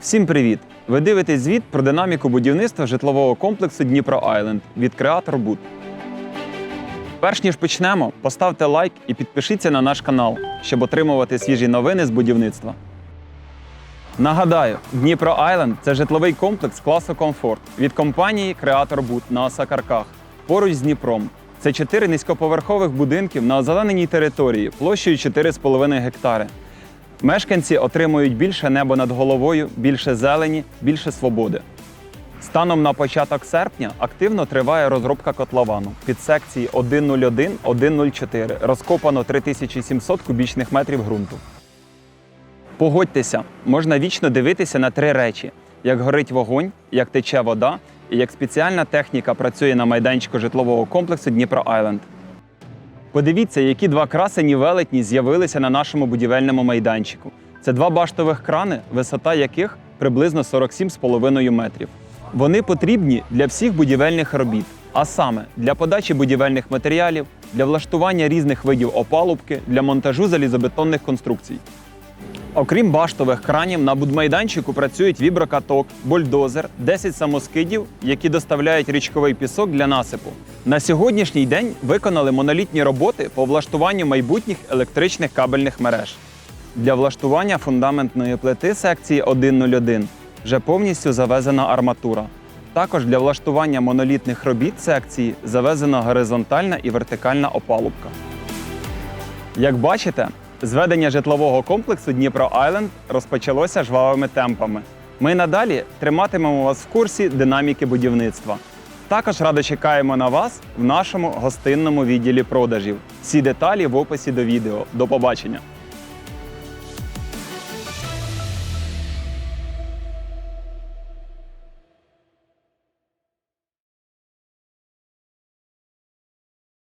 Всім привіт! Ви дивитесь звіт про динаміку будівництва житлового комплексу Дніпро Айленд від Креатор Буд. Перш ніж почнемо, поставте лайк і підпишіться на наш канал, щоб отримувати свіжі новини з будівництва. Нагадаю, Дніпро Айленд це житловий комплекс класу комфорт від компанії Креатор Буд на Осакарках поруч з Дніпром. Це чотири низькоповерхових будинків на озелененій території площею 4,5 гектари. Мешканці отримують більше небо над головою, більше зелені, більше свободи. Станом на початок серпня активно триває розробка котловану. Під секції 101-104 розкопано 3700 кубічних метрів ґрунту. Погодьтеся, можна вічно дивитися на три речі: як горить вогонь, як тече вода і як спеціальна техніка працює на майданчику житлового комплексу Дніпро Айленд. Подивіться, які два красені велетні з'явилися на нашому будівельному майданчику. Це два баштових крани, висота яких приблизно 47,5 метрів. Вони потрібні для всіх будівельних робіт, а саме для подачі будівельних матеріалів, для влаштування різних видів опалубки, для монтажу залізобетонних конструкцій. Окрім баштових кранів, на будмайданчику працюють віброкаток, бульдозер, 10 самоскидів, які доставляють річковий пісок для насипу. На сьогоднішній день виконали монолітні роботи по влаштуванню майбутніх електричних кабельних мереж. Для влаштування фундаментної плити секції 101 вже повністю завезена арматура. Також для влаштування монолітних робіт секції завезена горизонтальна і вертикальна опалубка. Як бачите, зведення житлового комплексу Дніпро Айленд розпочалося жвавими темпами. Ми надалі триматимемо вас в курсі динаміки будівництва. Також радо чекаємо на вас в нашому гостинному відділі продажів. Всі деталі в описі до відео. До побачення!